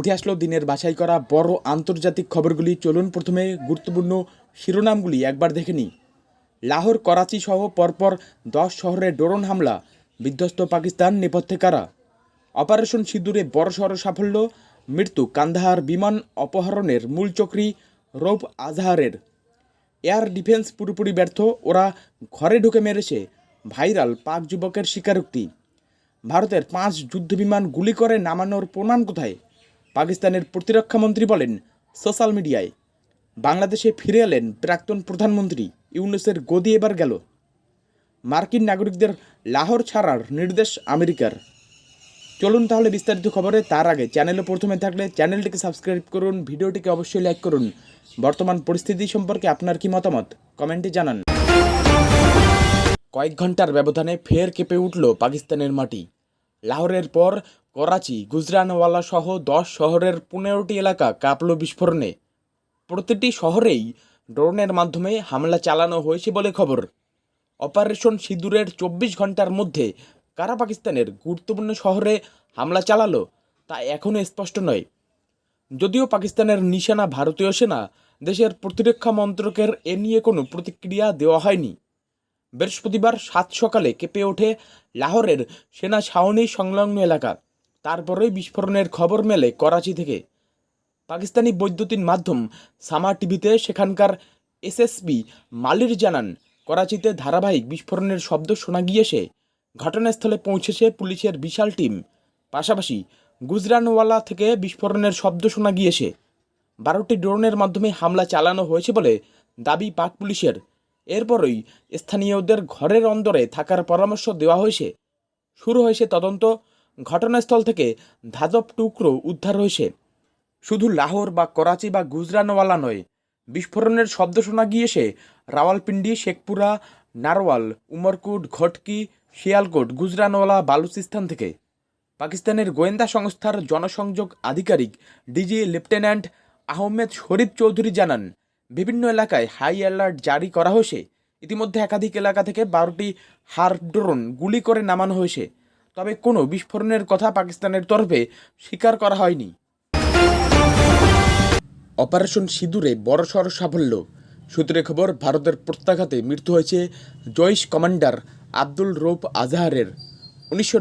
উঠে আসলো দিনের বাছাই করা বড় আন্তর্জাতিক খবরগুলি। চলুন প্রথমে গুরুত্বপূর্ণ শিরোনামগুলি একবার দেখে নিই। লাহোর, করাচি সহ পরপর দশ শহরে ড্রোন হামলা। বিধ্বস্ত পাকিস্তান, নেপথ্যে কারা? অপারেশন সিঁদুরে বড়সড় সাফল্য, মৃত্যু কান্দাহার বিমান অপহরণের মূল চক্রী রৌফ আজহারের। এয়ার ডিফেন্স পুরোপুরি ব্যর্থ, ওরা ঘরে ঢুকে মেরেছে ভাইরাল পাক যুবকের স্বীকারোক্তি। ভারতের পাঁচ যুদ্ধবিমান গুলি করে নামানোর প্রমাণ কোথায়? পাকিস্তানের প্রতিরক্ষামন্ত্রী বলেন, সোশ্যাল মিডিয়ায়, বাংলাদেশে ফিরে এলেন প্রাক্তন প্রধানমন্ত্রী ইউনুসের গদি এবার গেল। মার্কিন নাগরিকদের লাহোর ছাড়ার নির্দেশ আমেরিকার। চলুন তাহলে বিস্তারিত খবরে, তার আগে চ্যানেলে প্রথমে থাকলে চ্যানেলটিকে সাবস্ক্রাইব করুন, ভিডিওটিকে অবশ্যই লাইক করুন। বর্তমান পরিস্থিতি সম্পর্কে আপনার কি মতামত? কমেন্টে জানান। কয়েক ঘণ্টার ব্যবধানে ফের কেঁপে উঠল পাকিস্তানের মাটি। লাহোরের পর করাচি, গুজরানওয়ালা সহ দশ শহরের পনেরোটি এলাকা কাঁপল বিস্ফোরণে। প্রতিটি শহরেই ড্রোনের মাধ্যমে হামলা চালানো হয়েছে বলে খবর। অপারেশন সিঁদুরের চব্বিশ ঘণ্টার মধ্যে কারা পাকিস্তানের গুরুত্বপূর্ণ শহরে হামলা চালালো তা এখনও স্পষ্ট নয়। যদিও পাকিস্তানের নিশানা ভারতীয় সেনা, দেশের প্রতিরক্ষা মন্ত্রকের এ নিয়ে কোনো প্রতিক্রিয়া দেওয়া হয়নি। বৃহস্পতিবার সাত সকালে কেঁপে ওঠে লাহোরের সেনা ছাউনি সংলগ্ন এলাকা। তারপরেই বিস্ফোরণের খবর মেলে করাচি থেকে। পাকিস্তানি বৈদ্যুতিন মাধ্যম সামা টিভিতে সেখানকার এসএসপি মালির জানান, করাচিতে ধারাবাহিক বিস্ফোরণের শব্দ শোনা গিয়েছে। ঘটনাস্থলে পৌঁছেছে পুলিশের বিশাল টিম। পাশাপাশি গুজরানওয়ালা থেকে বিস্ফোরণের শব্দ শোনা গিয়েছে। বারোটি ড্রোনের মাধ্যমে হামলা চালানো হয়েছে বলে দাবি পাক পুলিশের। এরপরই স্থানীয়দের ঘরের অন্দরে থাকার পরামর্শ দেওয়া হয়েছে। শুরু হয়েছে তদন্ত ঘটনাস্থল থেকে ধাতব টুকরো উদ্ধার হয়েছে। শুধু লাহোর বা করাচি বা গুজরানওয়ালা নয়, বিস্ফোরণের শব্দ শোনা গিয়েছে রাওয়ালপিন্ডি, শেখপুরা, নারওয়াল, উমরকুট, ঘটকি, শিয়ালকোট, গুজরানওয়ালা, বালুচিস্তান থেকে। পাকিস্তানের গোয়েন্দা সংস্থার জনসংযোগ আধিকারিক ডিজি লেফটেন্যান্ট আহমেদ শরীফ চৌধুরী জানান, বিভিন্ন এলাকায় হাই অ্যালার্ট জারি করা হয়েছে। ইতিমধ্যে একাধিক এলাকা থেকে বারোটি হার ড্রোন গুলি করে নামানো হয়েছে। তবে কোনো বিস্ফোরণের কথা পাকিস্তানের তরফে স্বীকার করা হয়নি। অপারেশন সিঁদুরে বড়সড় সাফল্য। সূত্রে খবর, ভারতের প্রত্যাঘাতে মৃত্যু হয়েছে জৈশ কমান্ডার আব্দুল রৌফ আজহারের। উনিশশো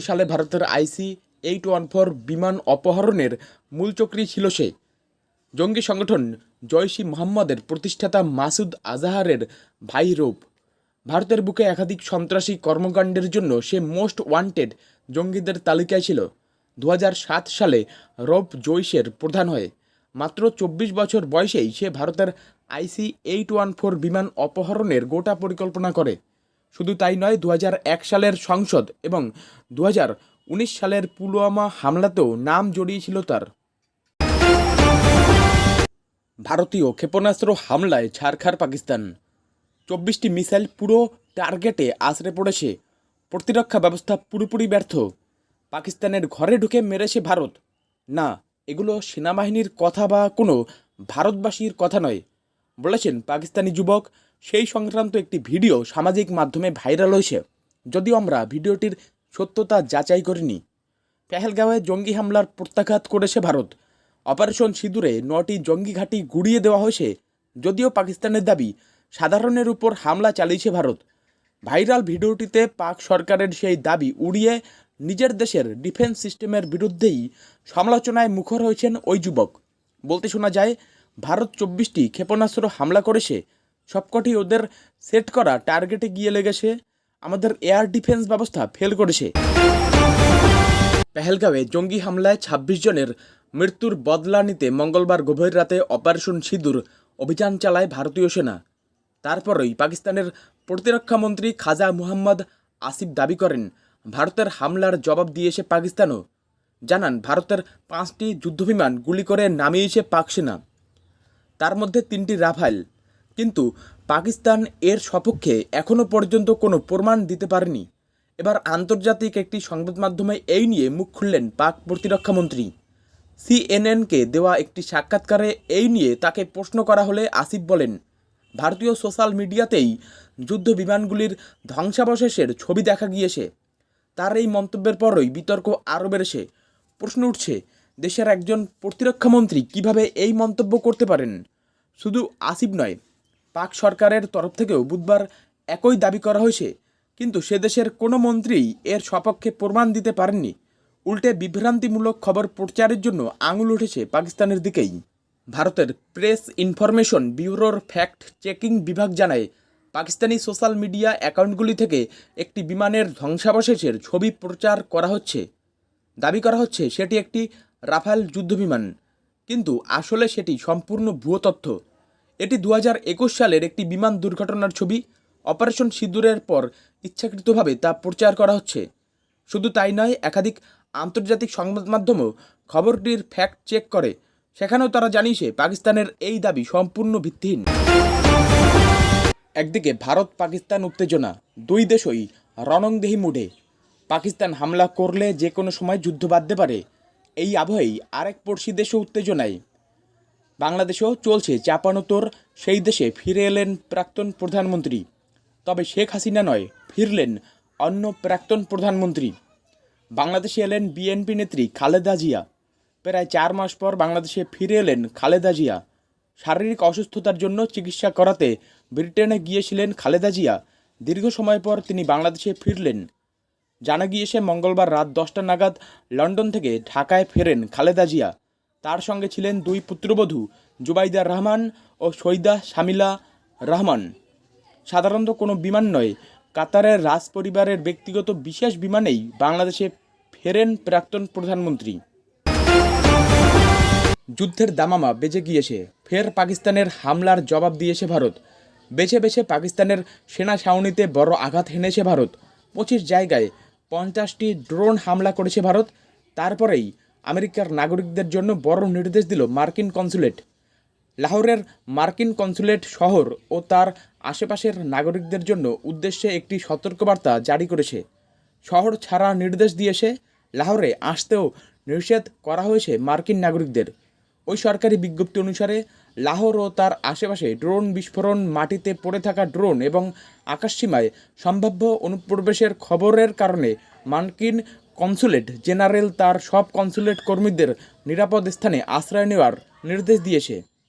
সালে ভারতের আইসি এইট ওয়ান ফোর বিমান অপহরণের মূল চক্রী ছিল সে। জঙ্গি সংগঠন জয়সি মোহাম্মদের প্রতিষ্ঠাতা মাসুদ আজাহারের ভাই রূপ ভারতের বুকে একাধিক সন্ত্রাসী কর্মকাণ্ডের জন্য সে মোস্ট ওয়ান্টেড জঙ্গিদের তালিকায় ছিল। দু হাজার সাত সালে রব জৈশের প্রধান হয়ে। মাত্র চব্বিশ বছর বয়সেই সে ভারতের আইসি এইট ওয়ান ফোর বিমান অপহরণের গোটা পরিকল্পনা করে। শুধু তাই নয় দু সালের সংসদ এবং দু হাজার উনিশ সালের পুলওয়ামা হামলাতেও নাম জড়িয়েছিল তার। ভারতীয় ক্ষেপণাস্ত্র হামলায় ছাড়খার পাকিস্তান। চব্বিশটি মিসাইল পুরো টার্গেটে আছড়ে পড়েছে। প্রতিরক্ষা ব্যবস্থা পুরোপুরি ব্যর্থ। পাকিস্তানের ঘরে ঢুকে মেরেছে ভারত। না, এগুলো সেনাবাহিনীর কথা বা কোনো ভারতবাসীর কথা নয়, বলেছেন পাকিস্তানি যুবক। সেই সংক্রান্ত একটি ভিডিও সামাজিক মাধ্যমে ভাইরাল হয়েছে। যদিও আমরা ভিডিওটির সত্যতা যাচাই করিনি। পেহেলগাঁওয়ে জঙ্গি হামলার প্রত্যাঘাত করেছে ভারত। অপারেশন সিঁদুরে নটি জঙ্গি ঘাঁটি গুড়িয়ে দেওয়া হয়েছে। যদিও পাকিস্তানের দাবি সাধারণের উপর হামলা চালিয়েছে ভারত। ভাইরাল ভিডিওটিতে পাক সরকারের সেই দাবি উড়িয়ে নিজের দেশের ডিফেন্স সিস্টেমের বিরুদ্ধেই সমালোচনায় মুখর হয়েছেন ওই যুবক। বলতে শোনা যায়, ভারত চব্বিশটি ক্ষেপণাস্ত্র হামলা করেছে। সবকটি ওদের সেট করা টার্গেটে গিয়ে লেগেছে। আমাদের এয়ার ডিফেন্স ব্যবস্থা ফেল করেছে। পেহেলগাঁওয়ে জঙ্গি হামলায় ২৬ জনের মৃত্যুর বদলা নিতে মঙ্গলবার গভীর রাতে অপারেশন সিঁদুর অভিযান চালায় ভারতীয় সেনা। তারপরই পাকিস্তানের প্রতিরক্ষামন্ত্রী খাজা মুহাম্মদ আসিফ দাবি করেন, ভারতের হামলার জবাব দিয়েছে পাকিস্তানও। জানান, ভারতের পাঁচটি যুদ্ধবিমান গুলি করে নামিয়েছে পাক সেনা। তার মধ্যে তিনটি রাফাইল কিন্তু পাকিস্তান এর সপক্ষে এখনও পর্যন্ত কোনো প্রমাণ দিতে পারেনি। এবার আন্তর্জাতিক একটি সংবাদ মাধ্যমে এই নিয়ে মুখ খুললেন পাক প্রতিরক্ষামন্ত্রী সিএনএনকে দেওয়া একটি সাক্ষাৎকারে এই নিয়ে তাকে প্রশ্ন করা হলে আসিফ বলেন ভারতীয় সোশ্যাল মিডিয়াতেই যুদ্ধ বিমানগুলির ধ্বংসাবশেষের ছবি দেখা গিয়েছে। তার এই মন্তব্যের পরই বিতর্ক আরও বেড়েছে। প্রশ্ন উঠছে, দেশের একজন প্রতিরক্ষামন্ত্রী কীভাবে এই মন্তব্য করতে পারেন? শুধু আসিফ নয়, পাক সরকারের তরফ থেকেও বুধবার একই দাবি করা হয়েছে। কিন্তু সে দেশের কোনো মন্ত্রী এর সপক্ষে প্রমাণ দিতে পারেননি। উল্টে বিভ্রান্তিমূলক খবর প্রচারের জন্য আঙুল উঠেছে পাকিস্তানের দিকেই। ভারতের প্রেস ইনফরমেশন ব্যুরোর ফ্যাক্ট চেকিং বিভাগ জানায়, পাকিস্তানি সোশ্যাল মিডিয়া অ্যাকাউন্টগুলি থেকে একটি বিমানের ধ্বংসাবশেষের ছবি প্রচার করা হচ্ছে। দাবি করা হচ্ছে, সেটি একটি রাফাল যুদ্ধবিমান, কিন্তু আসলে সেটি সম্পূর্ণ ভুয়ো তথ্য। এটি দু একুশ সালের একটি বিমান দুর্ঘটনার ছবি। অপারেশন সিঁদুরের পর ইচ্ছাকৃতভাবে তা প্রচার করা হচ্ছে। শুধু তাই নয়, একাধিক আন্তর্জাতিক সংবাদ মাধ্যমও খবরটির ফ্যাক্ট চেক করে। সেখানেও তারা জানিয়েছে পাকিস্তানের এই দাবি সম্পূর্ণ ভিত্তিহীন। একদিকে ভারত পাকিস্তান উত্তেজনা, দুই দেশই রণংদেহী মুডে। পাকিস্তান হামলা করলে যে কোনো সময় যুদ্ধ বাঁধতে পারে, এই আবহেই আরেক পড়শি দেশও উত্তেজনায়। বাংলাদেশেও চলছে চাপানোতর সেই দেশে ফিরে এলেন প্রাক্তন প্রধানমন্ত্রী। তবে শেখ হাসিনা নয়, ফিরলেন অন্য প্রাক্তন প্রধানমন্ত্রী। বাংলাদেশে এলেন বিএনপি নেত্রী খালেদা জিয়া। প্রায় চার মাস পর বাংলাদেশে ফিরে এলেন খালেদা জিয়া। শারীরিক অসুস্থতার জন্য চিকিৎসা করাতে ব্রিটেনে গিয়েছিলেন খালেদা জিয়া। দীর্ঘ সময় পর তিনি বাংলাদেশে ফিরলেন। জানা গিয়েছে, মঙ্গলবার রাত দশটা নাগাদ লন্ডন থেকে ঢাকায় ফেরেন খালেদা জিয়া। তার সঙ্গে ছিলেন দুই পুত্রবধূ, জুবাইদা রহমান ও সৈদা শামিলা রহমান। সাধারণত কোনো বিমান নয়। কাতারের রাজ পরিবারের ব্যক্তিগত বিশেষ বিমানেই বাংলাদেশে ফেরেন প্রাক্তন প্রধানমন্ত্রী। যুদ্ধের দামামা বেজে গিয়েছে। ফের পাকিস্তানের হামলার জবাব দিয়েছে ভারত। বেছে বেছে পাকিস্তানের সেনা ছাউনিতে বড় আঘাত হেনেছে ভারত। পঁচিশ জায়গায় পঞ্চাশটি ড্রোন হামলা করেছে ভারত। তারপরেই আমেরিকার নাগরিকদের জন্য বড় নির্দেশ দিল মার্কিন কনসুলেট। লাহোরের মার্কিন কনসুলেট শহর ও তার আশেপাশের নাগরিকদের জন্য উদ্দেশ্যে একটি সতর্কবার্তা জারি করেছে। শহর ছাড়া নির্দেশ দিয়েছে। লাহোরে আসতেও নিষেধ করা হয়েছে মার্কিন নাগরিকদের। ওই সরকারি বিজ্ঞপ্তি অনুসারে লাহোর ও তার আশেপাশে ড্রোন বিস্ফোরণ, মাটিতে পড়ে থাকা ড্রোন এবং আকাশসীমায় সম্ভাব্য অনুপ্রবেশের খবরের কারণে মার্কিন কনসুলেট জেনারেল তার সব কনসুলেট কর্মীদের নিরাপদ স্থানে আশ্রয় নেওয়ার নির্দেশ দিয়েছে।